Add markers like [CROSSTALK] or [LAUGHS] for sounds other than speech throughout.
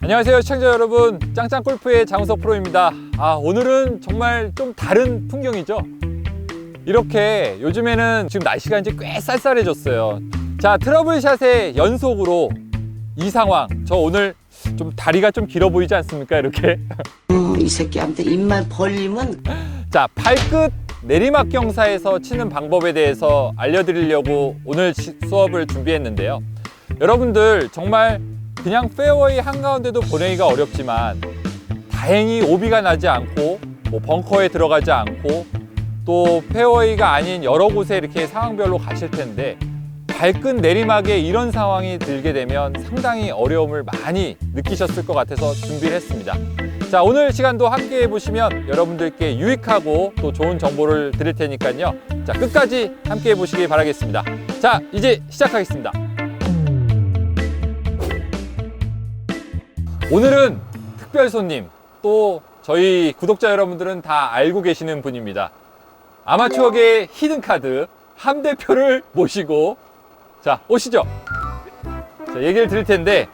안녕하세요 시청자 여러분. 짱짱골프의 장우석 프로입니다. 아 오늘은 정말 좀 다른 풍경이죠? 이렇게 요즘에는 지금 날씨가 이제 꽤 쌀쌀해졌어요. 자 트러블샷의 연속으로 이 상황 저 오늘 좀 다리가 좀 길어 보이지 않습니까 이렇게? 어, 이 새끼한테 입만 벌리면 자 발끝 내리막 경사에서 치는 방법에 대해서 알려드리려고 오늘 시- 수업을 준비했는데요. 여러분들 정말 그냥 페어웨이 한가운데도 보내기가 어렵지만 다행히 오비가 나지 않고 뭐 벙커에 들어가지 않고 또 페어웨이가 아닌 여러 곳에 이렇게 상황별로 가실 텐데 발끝 내리막에 이런 상황이 들게 되면 상당히 어려움을 많이 느끼셨을 것 같아서 준비를 했습니다. 자, 오늘 시간도 함께 해보시면 여러분들께 유익하고 또 좋은 정보를 드릴 테니까요. 자, 끝까지 함께 해보시기 바라겠습니다. 자, 이제 시작하겠습니다. 오늘은 특별 손님, 또 저희 구독자 여러분들은 다 알고 계시는 분입니다. 아마추어계의 히든카드 함 대표를 모시고 자, 오시죠. 자, 얘기를 드릴 텐데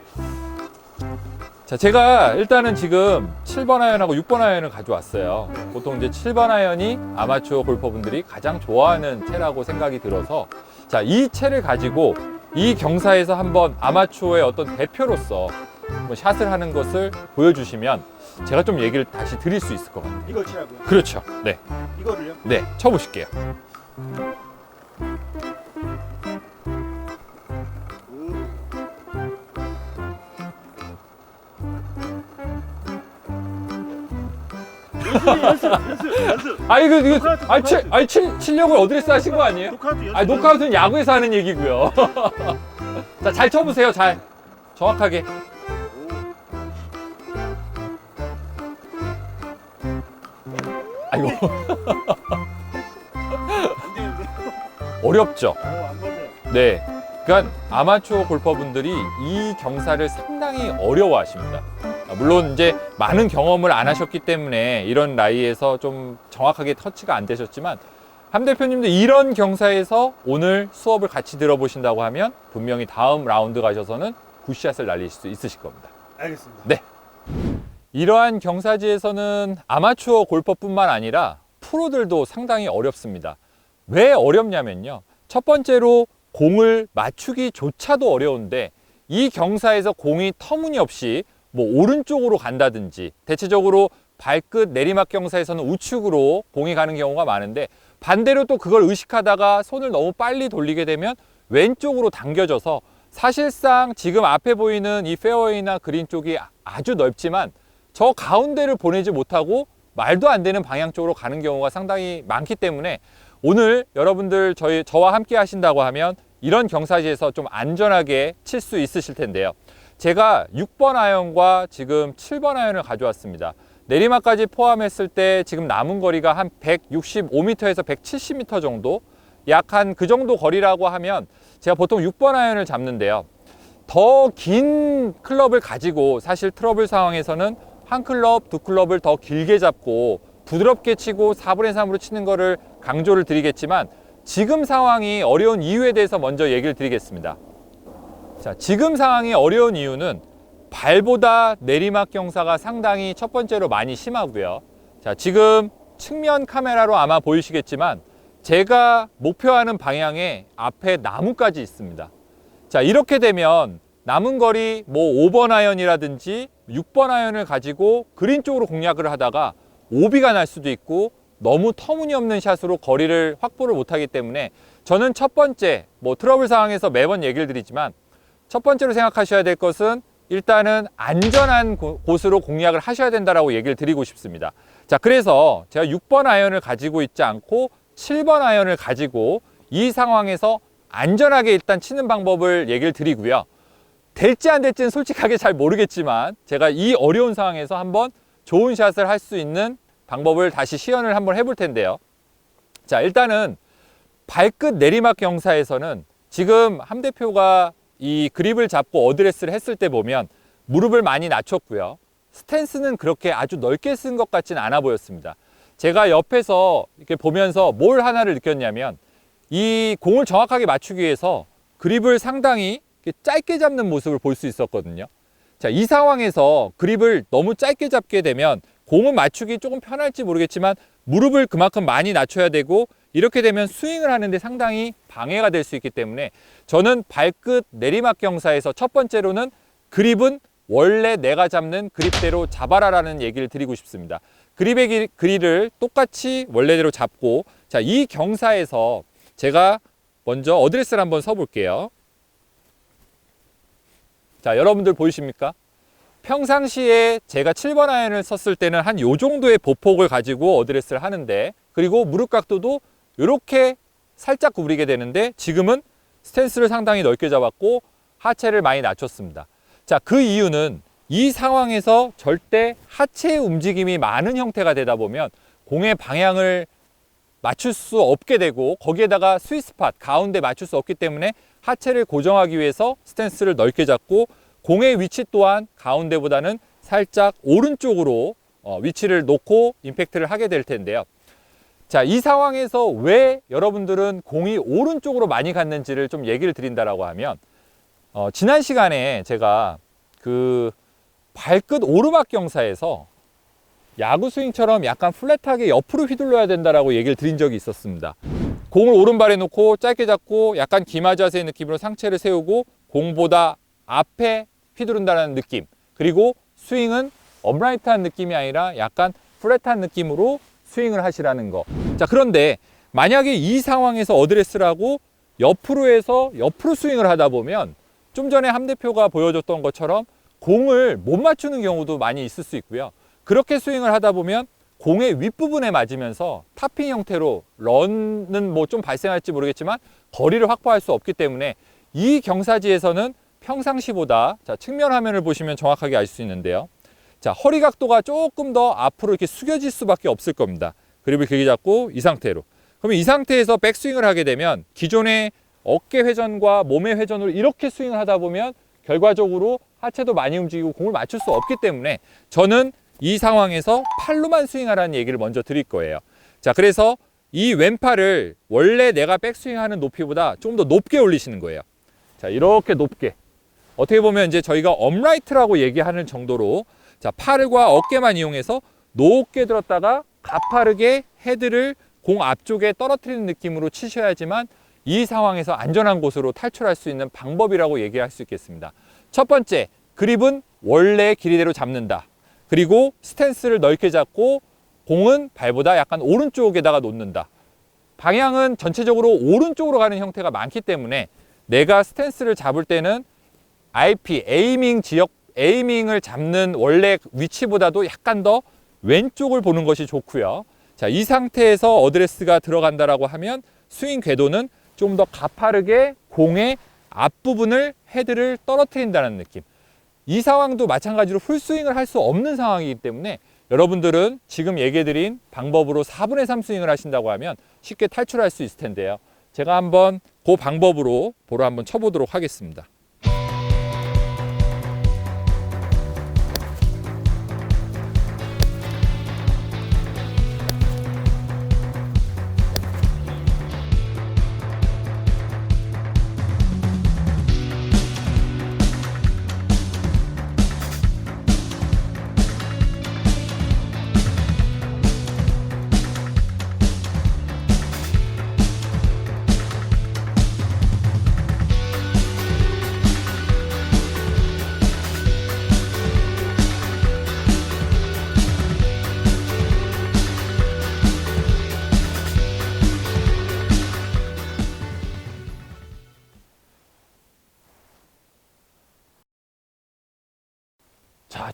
자, 제가 일단은 지금 7번 아이언하고 6번 아이언을 가져왔어요. 보통 이제 7번 아이언이 아마추어 골퍼분들이 가장 좋아하는 채라고 생각이 들어서 자, 이 채를 가지고 이 경사에서 한번 아마추어의 어떤 대표로서 한번 샷을 하는 것을 보여주시면 제가 좀 얘기를 다시 드릴 수 있을 것 같아요. 이걸 치라고요? 그렇죠. 네. 이거를요? 네. 쳐보실게요. 연습, 연습, 연습. 아, 이거, 이거, 노카우트, 아, 치, 노카우트. 아, 치, 치려고 어드레스 하신 거 아니에요? 노카우트 연습. 아, 노카웃은 야구에서 하는 얘기고요. [LAUGHS] 자, 잘 쳐보세요. 잘. 정확하게. 아이고. 어렵죠? 어. 네. 그러니까 아마추어 골퍼분들이 이 경사를 상당히 어려워하십니다. 아, 물론 이제 많은 경험을 안 하셨기 때문에 이런 라이에서 좀 정확하게 터치가 안 되셨지만 함 대표님도 이런 경사에서 오늘 수업을 같이 들어보신다고 하면 분명히 다음 라운드 가셔서는 굿샷을 날릴 수 있으실 겁니다. 알겠습니다. 이러한 경사지에서는 아마추어 골퍼뿐만 아니라 프로들도 상당히 어렵습니다. 왜 어렵냐면요. 첫 번째로 공을 맞추기조차도 어려운데 이 경사에서 공이 터무니없이 뭐 오른쪽으로 간다든지 대체적으로 발끝 내리막 경사에서는 우측으로 공이 가는 경우가 많은데 반대로 또 그걸 의식하다가 손을 너무 빨리 돌리게 되면 왼쪽으로 당겨져서 사실상 지금 앞에 보이는 이 페어웨이나 그린 쪽이 아주 넓지만 저 가운데를 보내지 못하고 말도 안 되는 방향 쪽으로 가는 경우가 상당히 많기 때문에 오늘 여러분들 저희 저와 함께 하신다고 하면 이런 경사지에서 좀 안전하게 칠 수 있으실 텐데요. 제가 6번 아이언과 지금 7번 아이언을 가져왔습니다. 내리막까지 포함했을 때 지금 남은 거리가 한 165m에서 170m 정도 약 한 그 정도 거리라고 하면 제가 보통 6번 아이언을 잡는데요. 더 긴 클럽을 가지고 사실 트러블 상황에서는 한 클럽, 두 클럽을 더 길게 잡고 부드럽게 치고 4분의 3으로 치는 거를 강조를 드리겠지만 지금 상황이 어려운 이유에 대해서 먼저 얘기를 드리겠습니다. 자, 지금 상황이 어려운 이유는 발보다 내리막 경사가 상당히 첫 번째로 많이 심하고요. 자, 지금 측면 카메라로 아마 보이시겠지만 제가 목표하는 방향에 앞에 나무까지 있습니다. 자, 이렇게 되면 남은 거리 뭐 5번 아이언이라든지 6번 아이언을 가지고 그린 쪽으로 공략을 하다가 오비가 날 수도 있고 너무 터무니없는 샷으로 거리를 확보를 못하기 때문에 저는 첫 번째 뭐 트러블 상황에서 매번 얘기를 드리지만 첫 번째로 생각하셔야 될 것은 일단은 안전한 곳- 곳으로 공략을 하셔야 된다라고 얘기를 드리고 싶습니다. 자, 그래서 제가 6번 아이언을 가지고 있지 않고 7번 아이언을 가지고 이 상황에서 안전하게 일단 치는 방법을 얘기를 드리고요. 될지 안 될지는 솔직하게 잘 모르겠지만 제가 이 어려운 상황에서 한번 좋은 샷을 할 수 있는 방법을 다시 시연을 한번 해볼 텐데요. 자, 일단은 발끝 내리막 경사에서는 지금 함 대표가 이 그립을 잡고 어드레스를 했을 때 보면 무릎을 많이 낮췄고요. 스탠스는 그렇게 아주 넓게 쓴 것 같지는 않아 보였습니다. 제가 옆에서 이렇게 보면서 뭘 하나를 느꼈냐면 이 공을 정확하게 맞추기 위해서 그립을 상당히 짧게 잡는 모습을 볼 수 있었거든요. 자, 이 상황에서 그립을 너무 짧게 잡게 되면 공은 맞추기 조금 편할지 모르겠지만 무릎을 그만큼 많이 낮춰야 되고 이렇게 되면 스윙을 하는데 상당히 방해가 될 수 있기 때문에 저는 발끝 내리막 경사에서 첫 번째로는 그립은 원래 내가 잡는 그립대로 잡아라라는 얘기를 드리고 싶습니다. 그립의 길- 그릴을 똑같이 원래대로 잡고 자, 이 경사에서 제가 먼저 어드레스를 한번 서 볼게요. 자, 여러분들 보이십니까? 평상시에 제가 7번 아이언을 썼을 때는 한 요 정도의 보폭을 가지고 어드레스를 하는데 그리고 무릎 각도도 이렇게 살짝 구부리게 되는데 지금은 스탠스를 상당히 넓게 잡았고 하체를 많이 낮췄습니다. 자, 그 이유는 이 상황에서 절대 하체의 움직임이 많은 형태가 되다 보면 공의 방향을 맞출 수 없게 되고 거기에다가 스위스팟 가운데 맞출 수 없기 때문에 하체를 고정하기 위해서 스탠스를 넓게 잡고 공의 위치 또한 가운데보다는 살짝 오른쪽으로 어, 위치를 놓고 임팩트를 하게 될 텐데요. 자, 이 상황에서 왜 여러분들은 공이 오른쪽으로 많이 갔는지를 좀 얘기를 드린다라고 하면 어, 지난 시간에 제가 그 발끝 오르막 경사에서 야구 스윙처럼 약간 플랫하게 옆으로 휘둘러야 된다라고 얘기를 드린 적이 있었습니다. 공을 오른발에 놓고 짧게 잡고 약간 기마 자세의 느낌으로 상체를 세우고 공보다 앞에 휘두른다는 느낌. 그리고 스윙은 업라이트한 느낌이 아니라 약간 플랫한 느낌으로 스윙을 하시라는 거. 자, 그런데 만약에 이 상황에서 어드레스를 하고 옆으로 해서 옆으로 스윙을 하다 보면 좀 전에 함 대표가 보여줬던 것처럼 공을 못 맞추는 경우도 많이 있을 수 있고요. 그렇게 스윙을 하다 보면 공의 윗부분에 맞으면서 타핑 형태로 런은 뭐 좀 발생할지 모르겠지만 거리를 확보할 수 없기 때문에 이 경사지에서는 평상시보다 자, 측면 화면을 보시면 정확하게 알 수 있는데요. 자, 허리 각도가 조금 더 앞으로 이렇게 숙여질 수밖에 없을 겁니다. 그립을 길게 잡고 이 상태로. 그러면 이 상태에서 백스윙을 하게 되면 기존의 어깨 회전과 몸의 회전으로 이렇게 스윙을 하다 보면 결과적으로 하체도 많이 움직이고 공을 맞출 수 없기 때문에 저는 이 상황에서 팔로만 스윙하라는 얘기를 먼저 드릴 거예요. 자, 그래서 이 왼팔을 원래 내가 백스윙하는 높이보다 조금 더 높게 올리시는 거예요. 자, 이렇게 높게. 어떻게 보면 이제 저희가 업라이트라고 얘기하는 정도로 자, 팔과 어깨만 이용해서 높게 들었다가 가파르게 헤드를 공 앞쪽에 떨어뜨리는 느낌으로 치셔야지만 이 상황에서 안전한 곳으로 탈출할 수 있는 방법이라고 얘기할 수 있겠습니다. 첫 번째, 그립은 원래 길이대로 잡는다. 그리고 스탠스를 넓게 잡고 공은 발보다 약간 오른쪽에다가 놓는다. 방향은 전체적으로 오른쪽으로 가는 형태가 많기 때문에 내가 스탠스를 잡을 때는 IP, 에이밍 지역, 에이밍을 잡는 원래 위치보다도 약간 더 왼쪽을 보는 것이 좋고요. 자, 이 상태에서 어드레스가 들어간다라고 하면 스윙 궤도는 좀 더 가파르게 공의 앞부분을 헤드를 떨어뜨린다는 느낌. 이 상황도 마찬가지로 풀스윙을 할 수 없는 상황이기 때문에 여러분들은 지금 얘기해드린 방법으로 4분의 3 스윙을 하신다고 하면 쉽게 탈출할 수 있을 텐데요. 제가 한번 그 방법으로 보러 한번 쳐보도록 하겠습니다.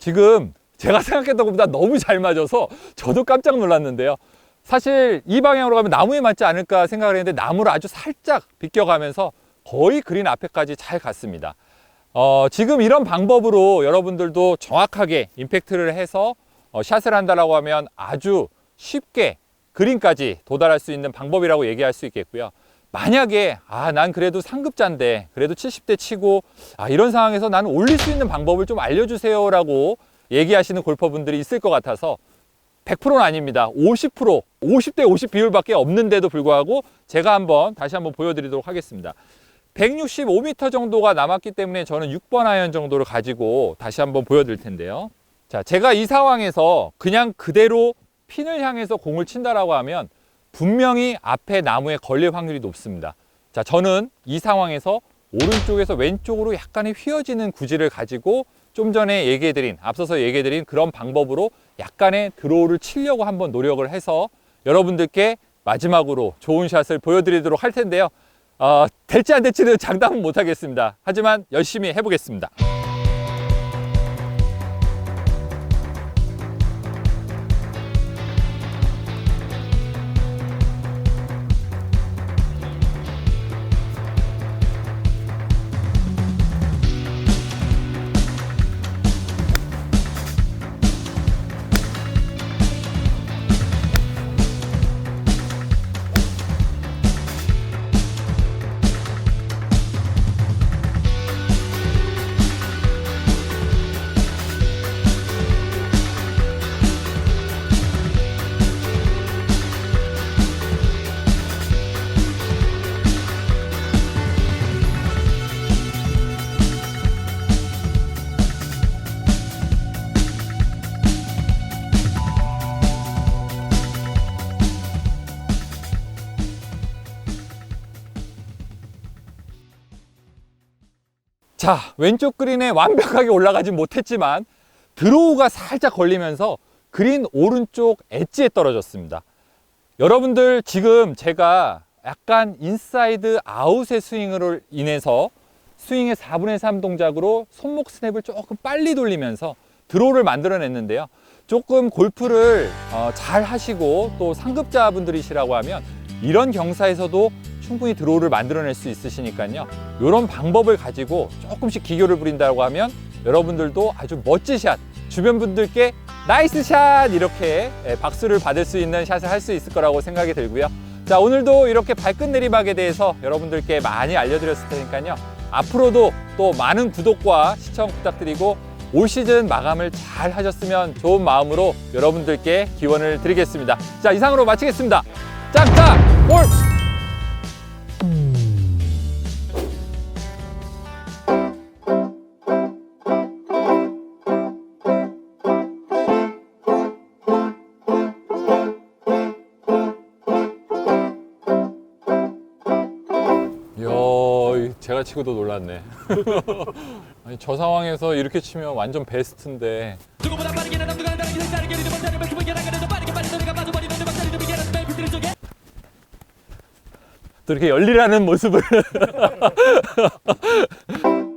지금 제가 생각했던 것보다 너무 잘 맞아서 저도 깜짝 놀랐는데요. 사실 이 방향으로 가면 나무에 맞지 않을까 생각을 했는데 나무를 아주 살짝 비껴가면서 거의 그린 앞에까지 잘 갔습니다. 어, 지금 이런 방법으로 여러분들도 정확하게 임팩트를 해서 어, 샷을 한다라고 하면 아주 쉽게 그린까지 도달할 수 있는 방법이라고 얘기할 수 있겠고요. 만약에 아 난 그래도 상급자인데 그래도 70대 치고 아 이런 상황에서 나는 올릴 수 있는 방법을 좀 알려주세요 라고 얘기하시는 골퍼분들이 있을 것 같아서 100%는 아닙니다. 50% 50대 50 비율밖에 없는데도 불구하고 제가 한번 다시 한번 보여드리도록 하겠습니다. 165m 정도가 남았기 때문에 저는 6번 아이언 정도를 가지고 다시 한번 보여드릴 텐데요. 자, 제가 이 상황에서 그냥 그대로 핀을 향해서 공을 친다라고 하면 분명히 앞에 나무에 걸릴 확률이 높습니다. 자, 저는 이 상황에서 오른쪽에서 왼쪽으로 약간의 휘어지는 구질을 가지고 좀 전에 얘기해드린, 앞서서 얘기해드린 그런 방법으로 약간의 드로우를 치려고 한번 노력을 해서 여러분들께 마지막으로 좋은 샷을 보여드리도록 할 텐데요. 어, 될지 안 될지는 [LAUGHS] 장담은 못하겠습니다. 하지만 열심히 해보겠습니다. 자, 왼쪽 그린에 완벽하게 올라가진 못했지만 드로우가 살짝 걸리면서 그린 오른쪽 엣지에 떨어졌습니다. 여러분들 지금 제가 약간 인사이드 아웃의 스윙으로 인해서 스윙의 4분의 3 동작으로 손목 스냅을 조금 빨리 돌리면서 드로우를 만들어냈는데요. 조금 골프를 어, 잘 하시고 또 상급자분들이시라고 하면 이런 경사에서도 충분히 드로우를 만들어낼 수 있으시니까요. 이런 방법을 가지고 조금씩 기교를 부린다고 하면 여러분들도 아주 멋진 샷, 주변 분들께 나이스 샷 이렇게 예, 박수를 받을 수 있는 샷을 할 수 있을 거라고 생각이 들고요. 자 오늘도 이렇게 발끝 내리막에 대해서 여러분들께 많이 알려드렸을 테니까요. 앞으로도 또 많은 구독과 시청 부탁드리고 올 시즌 마감을 잘 하셨으면 좋은 마음으로 여러분들께 기원을 드리겠습니다. 자 이상으로 마치겠습니다. 짝짝 골! 이 제가 치고도 놀랐네. [LAUGHS] 아니, 저 상황에서 이렇게 치면 완전 베스트인데. 또 이렇게 열리라는 모습을 [LAUGHS]